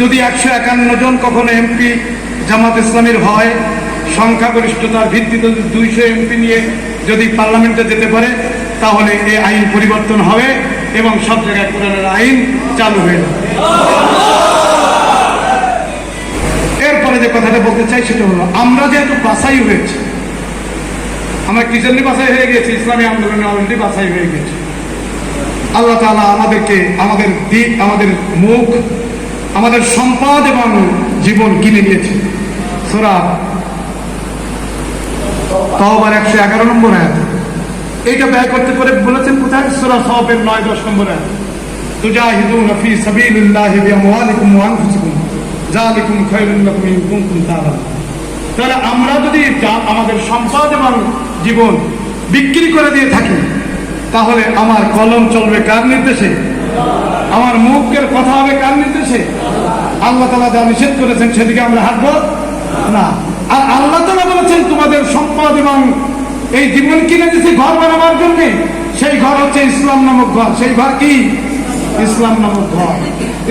যদি একশো একান্ন জন কখনো এমপি জামাত ইসলামের হয়, সংখ্যাগরিষ্ঠতার ভিত্তিতে দুইশো এমপি নিয়ে যদি পার্লামেন্টে যেতে পারে, তাহলে এই আইন পরিবর্তন হবে এবং সব জায়গায় কোরআনের আইন চালু হয়ে যাবে। এরপরে যে কথাটা বলতে চাই সেটা হলো, আমরা যেহেতু বাছাই হয়েছি, আমরা কি জন্য বাছাই হয়ে গেছি ইসলামী আন্দোলনে অলরেডি বাছাই হয়ে গেছে আল্লাহ তাআলা আমাদেরকে, আমাদের দিক, আমাদের মুখ আমাদের সম্পদ এবং জীবন কিনে নিয়েছে। সোরা তহবার একশো এগারো নম্বর আয়াত। এইটা ব্যয় করতে করে বলেছেন কোথায়? সোরা সবের নয় দশ নম্বর আয়াত। তুজাহিদুন ফি সাবিলিল্লাহি বিআমওয়ালিকুম ওয়া আনফুসিকুম। যালিকুম খায়রুল লাকুম ইন কুনতুম তাআলামুন। তাহলে আমরা যদি আমাদের সম্পদ এবং জীবন বিক্রি করে দিয়ে থাকি, তাহলে আমার কলম চলবে কার নির্দেশে? আমার মুখের কথা হবে কার নির্দেশে? আল্লাহ তালা যা নিষেধ করেছেন সেদিকে আমরা হাঁটবো? না। আর আল্লাহ তালা বলেছেন, তোমাদের সম্পদ এবং এই জীবন কিনে দিয়েছি ঘর বানাবার জন্য। সেই ঘর হচ্ছে ইসলাম নামক ঘর। সেই ঘর কি? ইসলাম নামক ঘর।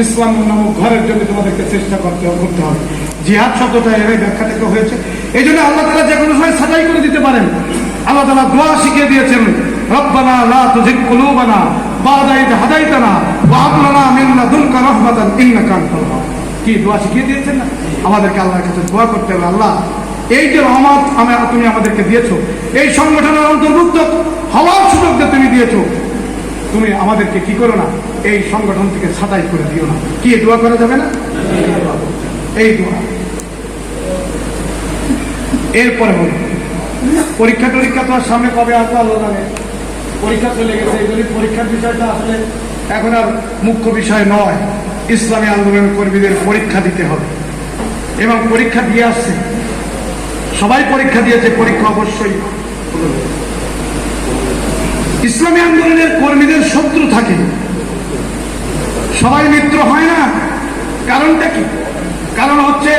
ইসলাম নামক ঘরের জন্য তোমাদেরকে চেষ্টা করতে করতে হবে। জিহাদ শব্দটা এর ব্যাখ্যা থেকে হয়েছে। এই জন্য আল্লাহ তালা যে কোনো সময় সাজাই করে দিতে পারেন। আল্লাহ তালা দোয়া শিখিয়ে দিয়েছেন, রব্বানা লা তুজিগ কুলুবানা বাদা হাদাইতানা ওয়া হাব লানা মিন লাদুনকা রাহমাতান ইন্নাকা আনতাল কি, দোয়া শিখিয়ে দিয়েছেন না? আমাদেরকে আল্লাহর কাছে দোয়া করতে হবে, আল্লাহ, এই যে রহমত আমি, তুমি আমাদেরকে দিয়েছ, এই সংগঠনের অন্তর্ভুক্ত হওয়ার সুযোগ তুমি দিয়েছ, তুমি আমাদেরকে কি করো না, এই সংগঠন থেকে ছাঁটাই করে দিও না। কি দোয়া করা যাবে না? এই দোয়া। এরপরে হলো পরীক্ষা টরীক্ষা তো আর সামনে কবে আসবে, আল্লাহ জানে। পরীক্ষা চলে গেছে এগুলি পরীক্ষার বিষয়টা আসলে এখন আর মুখ্য বিষয় নয়। ইসলামী আন্দোলনের কর্মীদের পরীক্ষা দিতে হবে। এবং পরীক্ষা দিয়ে আসছে। সবাই পরীক্ষা দিয়েছে, পরীক্ষা অবশ্যই। ইসলামী আন্দোলনের কর্মীদের শত্রু থাকে। সবাই মিত্র হয় না। কারণটা কি? কারণ হচ্ছে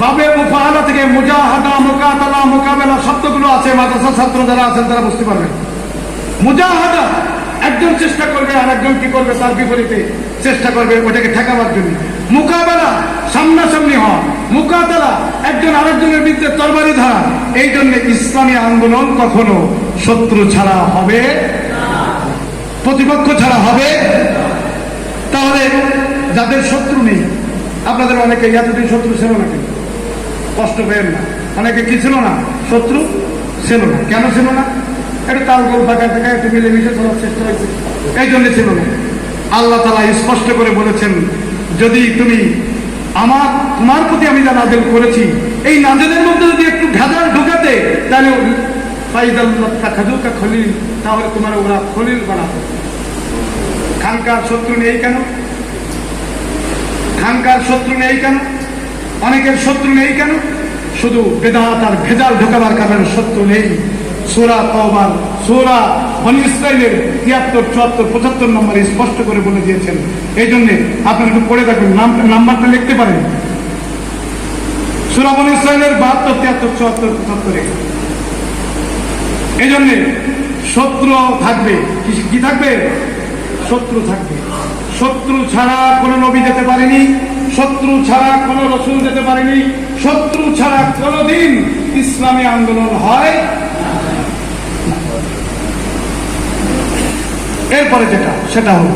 বাবে মুফাহাদা থেকে মুজাহাদা, মোকাতালা, মোকাবেলা শব্দগুলো আছে মাদ্রাসা ছাত্র যারা আছেন তারা বুঝতে পারবেন। মুজাহাদা, একজন চেষ্টা করবে আর একজন কি করবে তার বিপরীতে? চেষ্টা করবে ওটাকে ঠেকাবার জন্য। মোকাবেলা সামনাসামনি হওয়া মুকাতালা, একজন আরেকজনের বিরুদ্ধে তরবারি ধরা। এই জন্য ইসলামী আন্দোলন কখনো শত্রু ছাড়া হবে প্রতিপক্ষ ছাড়া হবে তাহলে যাদের শত্রু নেই, আপনাদের অনেকে এতদিন শত্রু ছিল না কষ্ট পেয়েন না। অনেকে কি ছিল না? শত্রু ছিল না। কেন ছিল না? একটু তাল গোল ফাঁকা ফাঁকা একটু মিলেমিশে চলার চেষ্টা হয়েছে। এই জন্য ছিল না। আল্লাহ তালা স্পষ্ট করে বলেছেন, যদি তুমি আমার, তোমার প্রতি আমি যা নাজেল করেছি, এই নাজেলের মধ্যে যদি একটু ভেজাল ঢুকাতে, তাহলে ফাইদাল্লাহ খাজুকা খলিল, তাহলে তোমার ওরা খলিল বানাতো খানকার শত্রু নেই কেন? খানকার শত্রু নেই কেন? অনেকের শত্রু নেই কেন? শুধু বেদাত আর ভেজাল ঢোকাবার কারণে শত্রু নেই। সোরা তওবার, সোরা ইসরায়েলের তিয়াত্তর, চুয়াত্তর, পঁচাত্তর নম্বরে স্পষ্ট করে বলে দিয়েছেন। এই জন্য আপনারা একটু পড়ে নাম্বারটা লিখতে পারেন। ইসরায়েলের বাহাত্তর, তিয়াত্তর, চুয়াত্তর, পঁচাত্তরে। এই জন্যে শত্রু থাকবে। কি থাকবে? শত্রু থাকবে। শত্রু ছাড়া কোনো নবী যেতে পারেনি, শত্রু ছাড়া কোনো রসুল যেতে পারেনি, শত্রু ছাড়া কোনোদিন ইসলামী আন্দোলন হয় এরপরে যেটা, সেটা হলো,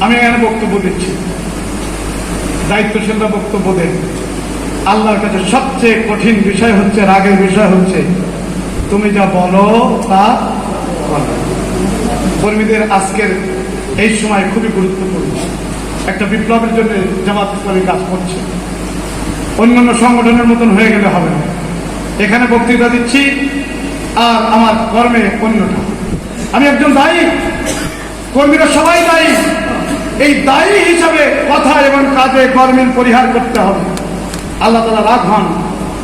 আমি এখানে বক্তব্য দিচ্ছি। দায়িত্বশীলরা বক্তব্য দেন। আল্লাহর কাছে সবচেয়ে কঠিন বিষয় হচ্ছে, রাগের বিষয় হচ্ছে, তুমি যা বলো তা করো। কর্মীদের আজকের এই সময় খুবই গুরুত্বপূর্ণ। একটা বিপ্লবের জন্য জামাত ইসলামী কাজ করছে। অন্যান্য সংগঠনের মতন হয়ে গেলে হবে না। এখানে বক্তৃতা দিচ্ছি, আর আমার কর্মে অন্যটা আমি একজন দায়ী। কর্মীরা সবাই দায়ী। এই দায়ী হিসাবে কথা এবং কাজে কর্মীর পরিহার করতে হবে। আল্লাহ তালা রাগ হন।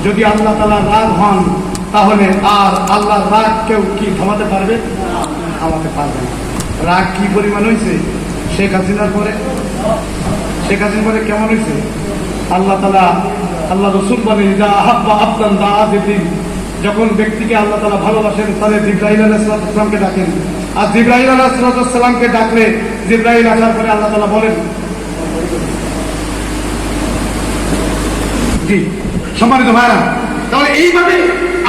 যদি আল্লাহ তালা রাগ হন, তাহলে আর আল্লাহ রাগ কেউ কি থামাতে পারবে? থামাতে পারবে রাগ কি পরিমাণ হয়েছে শেখ হাসিনার পরে? শেখ হাসিনার পরে কেমন হয়েছে আল্লাহ তালা, আল্লাহ রসুল বলে আহাব্বা আবদান দা যখন ব্যক্তিকে আল্লাহ তালা ভালোবাসেন, তাহলে জিব্রাহিল আলাহিসামকে ডাকেন। আর জিব্রাহিল আলাহিসামকে ডাকলে জিব্রাহিল আসার পরে আল্লাহ তালা বলেন, জি, সম্মানিত ভাইরা তাহলে এইভাবে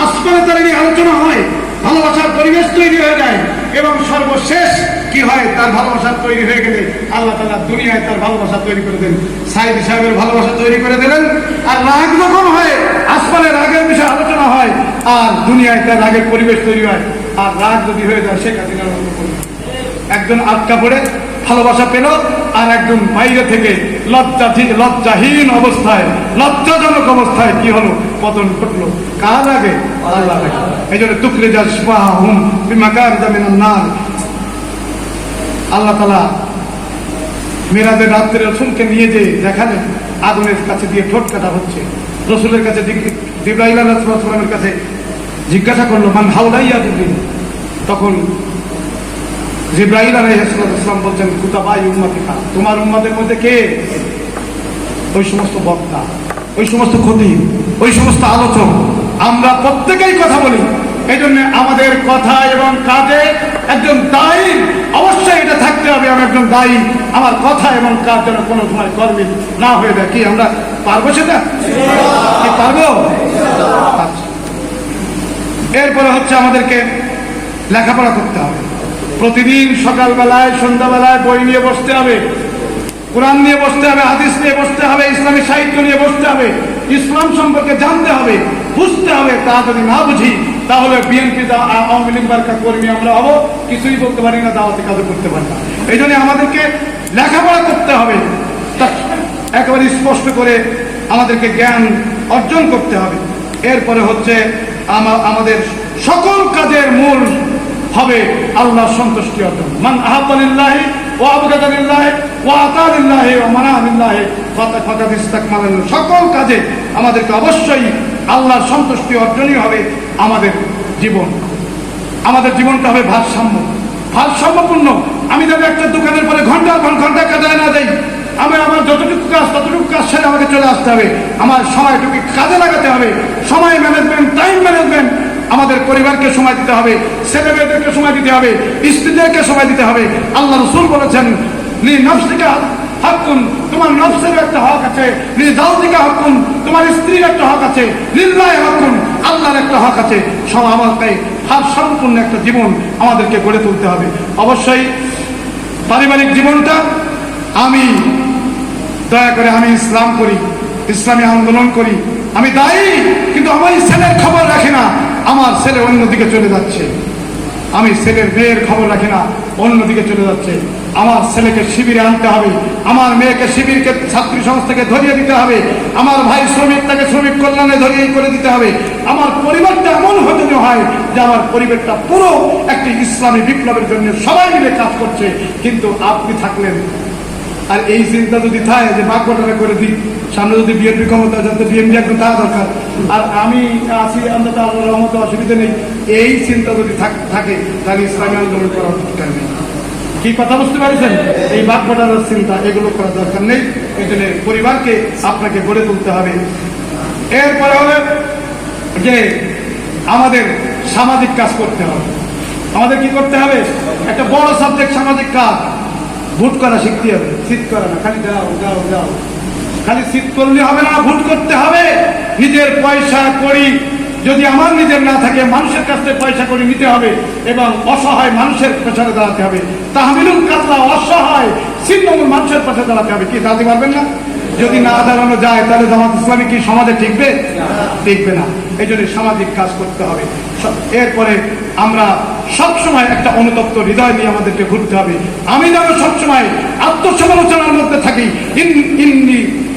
আসমানে তার আলোচনা হয়। ভালোবাসার পরিবেশ তৈরি হয়ে যায়। এবং সর্বশেষ কি হয়? তার ভালোবাসা তৈরি হয়ে গেলে আল্লাহ তালা দুনিয়ায় তার ভালোবাসা তৈরি করে দেন। সাইদ সাহেবের ভালোবাসা তৈরি করে দিলেন। আর রাগ যখন হয় আসমানের রাগের বিষয়ে আলোচনা হয়, আর দুনিয়ায় তার রাগের পরিবেশ তৈরি হয়। আর রাগ যদি হয়ে যায় সে কাজে। একজন আটকা পড়ে ভালোবাসা পেল আর একজন বাইরে থেকে লজ্জা লজ্জাহীন অবস্থায়, লজ্জাজনক অবস্থায় কি হলো? পতন ঘটলো। কার আগে? আল্লাহ আগে। এই জন্য তুকরে যা হুম বিমাকার জামিনার নার। আল্লাহ তালা মেরাজের রাত্রে রসুলকে নিয়ে যে দেখালেন, আগুনের কাছে দিয়ে ঠোঁট কাটা হচ্ছে। রসুলের কাছে জিব্রাহিম আলাহামের কাছে জিজ্ঞাসা করল, মান হাওলাইয়া দিদি তখন জিব্রাহিম আলাইসালাম বলছেন কুতাবাই উম্মাতিকা। তোমার উম্মাদের মধ্যে কে? ওই সমস্ত বক্তা, ওই সমস্ত ক্ষতি ওই সমস্ত আলোচক। আমরা প্রত্যেকেই কথা বলি। এই জন্য আমাদের কথা এবং কাজে একজন দায়ী, অবশ্যই এটা থাকতে হবে। আমি একজন দায়ী, আমার কথা এবং কাজ যেন কোনো সময় কর্মী না হয়ে যায়। কি, আমরা পারব সেটা? কি পারব। এরপরে হচ্ছে আমাদেরকে লেখাপড়া করতে হবে। প্রতিদিন সকালবেলায়, সন্ধ্যাবেলায় বই নিয়ে বসতে হবে। কোরআন নিয়ে বসতে হবে, হাদিস নিয়ে বসতে হবে, ইসলামী সাহিত্য নিয়ে বসতে হবে, ইসলাম সম্পর্কে জানতে হবে, বুঝতে হবে, তা যদি না বুঝি, তাহলে বিএনপি আওয়ামী লীগ বার্কা কর্মী আমরা হব, কিছুই বলতে পারি না, দাওয়াতে কাজও করতে পারি না। এই জন্য আমাদেরকে লেখাপড়া করতে হবে। একেবারে স্পষ্ট করে আমাদেরকে জ্ঞান অর্জন করতে হবে। এরপরে হচ্ছে আমাদের সকল কাজের মূল হবে আল্লাহ সন্তুষ্টি অর্জন। মান আহাবালিল্লাহি ও আবগাদালিল্লাহি ও আতালিল্লাহি ও মানালিল্লাহি ফাতা ফাকাদ সকল কাজে আমাদেরকে অবশ্যই আল্লাহর সন্তুষ্টি অর্জনই হবে আমাদের জীবন। আমাদের জীবনটা হবে ভারসাম্য। ভারসাম্যপূর্ণ। আমি যদি একটা দোকানের পরে ঘণ্টা ঘণ্টা কাটায় না দেই আমি আমার যতটুকু কাজ, ততটুকু কাজ সেরে আমাকে চলে আসতে হবে। আমার সময়টুকু কাজে লাগাতে হবে। সময় ম্যানেজমেন্ট, টাইম ম্যানেজমেন্ট আমাদের পরিবারকে সময় দিতে হবে ছেলে মেয়েদেরকে সময় দিতে হবে, স্ত্রীদেরকে সময় দিতে হবে। আল্লাহ রসুল বলেছেন নি নফসিকা হাক্কুন, তোমার নফসের একটা হক আছে। নি জাউদিকা হাক্কুন, তোমার স্ত্রীর একটা হক আছে। লিল্লাহ হাক্কুন, আল্লাহর একটা হক আছে। সব আমাকে সম্পূর্ণ একটা জীবন আমাদেরকে গড়ে তুলতে হবে। অবশ্যই পারিবারিক জীবনটা আমি দয়া করে আমি ইসলাম করি, ইসলামী আন্দোলন করি। আমি দায়ী, কিন্তু আমার ছেলের খবর রাখি না। আমার ছেলে অন্যদিকে চলে যাচ্ছে। আমি ছেলের মেয়ের খবর রাখি না, অন্যদিকে চলে যাচ্ছে। আমার ছেলেকে শিবিরে আনতে হবে, আমার মেয়েকে শিবিরকে ছাত্রী সংস্থাকে ধরিয়ে দিতে হবে, আমার ভাই শ্রমিক তাকে শ্রমিক কল্যাণে ধরিয়ে করে দিতে হবে। আমার পরিবারটা এমন হতে হয় যে আমার পরিবারটা পুরো একটি ইসলামী বিপ্লবের জন্য সবাই মিলে কাজ করছে। কিন্তু আপনি থাকলেন আর এই চিন্তা যদি থাকে, যে বাক ঘটনা করে দিই, সামনে যদি বিএনপি ক্ষমতা যাতে বিএনপি একটু তা দরকার। আর আমি আছি, আমরা তো আল্লাহ রহমতে অসুবিধা নেই। এই চিন্তা যদি থাক- তাহলে ইসলামী আন্দোলন করার দরকার নেই। কি কথা বুঝতে পারছেন? এই বাক ঘটানোর চিন্তা, এগুলো করার দরকার নেই। জন্য পরিবারকে আপনাকে গড়ে তুলতে হবে। এরপরে হবে যে আমাদের সামাজিক কাজ করতে হবে। আমাদের কি করতে হবে? একটা বড় সাবজেক্ট সামাজিক কাজ। ভোট করা শিখতে হবে। শীত করা না, খালি যাও যাও যাও খালি শীত করলে হবে না, ভোট করতে হবে। নিজের পয়সা করি, যদি আমার নিজের না থাকে, মানুষের কাছ থেকে পয়সা করে নিতে হবে এবং অসহায় মানুষের পেছনে দাঁড়াতে হবে। তাহমিলুল কাতলা অসহায় ছিন্নমূল মানুষের পাশে দাঁড়াতে হবে। কি, দাঁড়াতে পারবেন না? যদি না দাঁড়ানো যায়, তাহলে জামাত ইসলামী কি সমাজে টিকবে? টিকবে না। এই জন্য সামাজিক কাজ করতে হবে। এরপরে আমরা সবসময় একটা অনুতপ্ত হৃদয় নিয়ে আমাদেরকে ঘুরতে হবে। আমি যেন সবসময় আত্মসমালোচনার মধ্যে থাকি। ইন- ইন্নি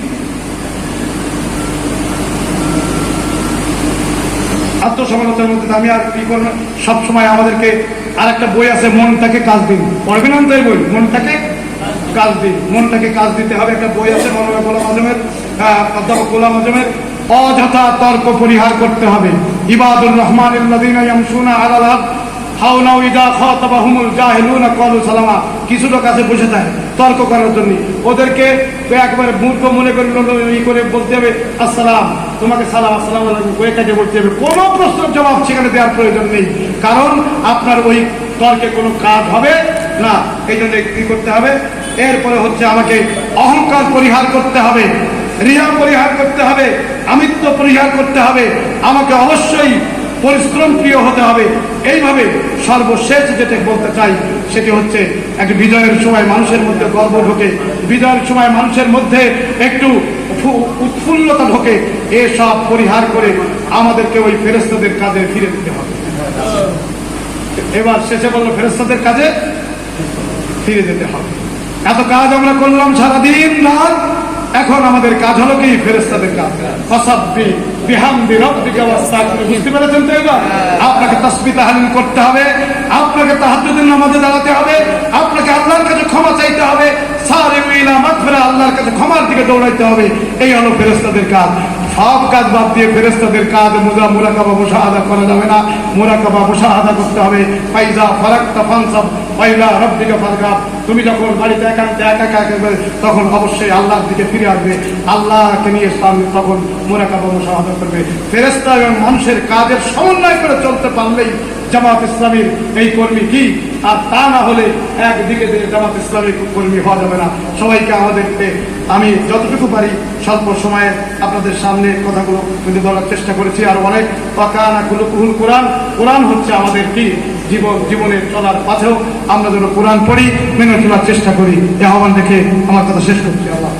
আত্মসমালোচনার মধ্যে আমি আর কি করব? সবসময় আমাদেরকে আর একটা বই আছে, মনটাকে কাজ দিন। পড়বেন বই? মনটাকে কাজ দিন। মনটাকে কাজ দিতে হবে। একটা বই আছে মনোরমা গোলাম আজমের অধ্যাপক গোলাম আজমের। অযথা তর্ক পরিহার করতে হবে। ইবাদুর রহমান সালামা। কিছু লোক আছে বসে থাকে তর্ক করার জন্য। ওদেরকে তো একবারে মূর্খ মনে করে ই করে বলতে হবে, আসসালাম, তোমাকে সালাম, আসসালাম ওই কাজে বলতে হবে। কোনো প্রশ্নের জবাব সেখানে দেওয়ার প্রয়োজন নেই। কারণ আপনার ওই তর্কে কোনো কাজ হবে না। এই জন্য কি করতে হবে? এরপরে হচ্ছে আমাকে অহংকার পরিহার করতে হবে রিয়া পরিহার করতে হবে। আমিত্ব পরিহার করতে হবে। আমাকে অবশ্যই পরিশ্রম প্রিয় হতে হবে। এইভাবে সর্বশেষ যেটা বলতে চাই, সেটি হচ্ছে এক বিজয়ের সময় মানুষের মধ্যে গর্ব ঢোকে। বিজয়ের সময় মানুষের মধ্যে একটু উৎফুল্লতা ঢোকে। এসব পরিহার করে আমাদেরকে ওই ফেরেস্তাদের কাজে ফিরে দিতে হবে। এবার শেষে বলল ফেরেস্তাদের কাজে ফিরে যেতে হবে। এত কাজ আমরা করলাম সারাদিন, রাত এখন আমাদের কাজ হলো কি? ফেরেস্তাদের কাজ। ফসাব্বি বিহামদি রব্বিকা ওয়াস্তাগফির বুঝতে পেরেছেন তো এবার? আপনাকে তাসবিহ তাহলিল করতে হবে আপনাকে তাহাজ্জুদের নামাজে দাঁড়াতে হবে আপনাকে আল্লাহর কাছে ক্ষমা চাইতে হবে সারিউ ইলা মাগফিরা আল্লাহর কাছে ক্ষমার দিকে দৌড়াইতে হবে। এই হলো ফেরেস্তাদের কাজ। সব কাজ বাদ দিয়ে ফেরেস্তাদের কাজ মুজা মুরাকাবা মুশাহাদা করা যাবে না। মুরাকাবা মুশাহাদা করতে হবে। ফাইজা ফারাক্তা ফানসাব, ফাইলা রব্বিকা ফারগাব। তুমি যখন বাড়িতে একান্তে একা একা একা তখন অবশ্যই আল্লাহর দিকে ফিরে আসবে। আল্লাহকে নিয়ে সামনে তখন মুরাকাবা মুশাহাদা করবে। ফেরেস্তা এবং মানুষের কাজের সমন্বয় করে চলতে পারলেই জামাত ইসলামীর এই কর্মী কি? আর তা না হলে একদিকে দিয়ে জামাত ইসলামী কর্মী হওয়া যাবে না। সবাইকে আমাদেরকে, আমি যতটুকু পারি স্বল্প সময়ে আপনাদের সামনে কথাগুলো তুলে ধরার চেষ্টা করেছি। আর অনেক পাকানা কুলুকুহুল কোরআন কোরআন হচ্ছে আমাদের কি? জীবন জীবনে চলার পথেও আমরা যেন কোরআন পড়ি, মেনে চলার চেষ্টা করি। এ আহ্বান দেখে আমার কথা শেষ করছি, আল্লাহ।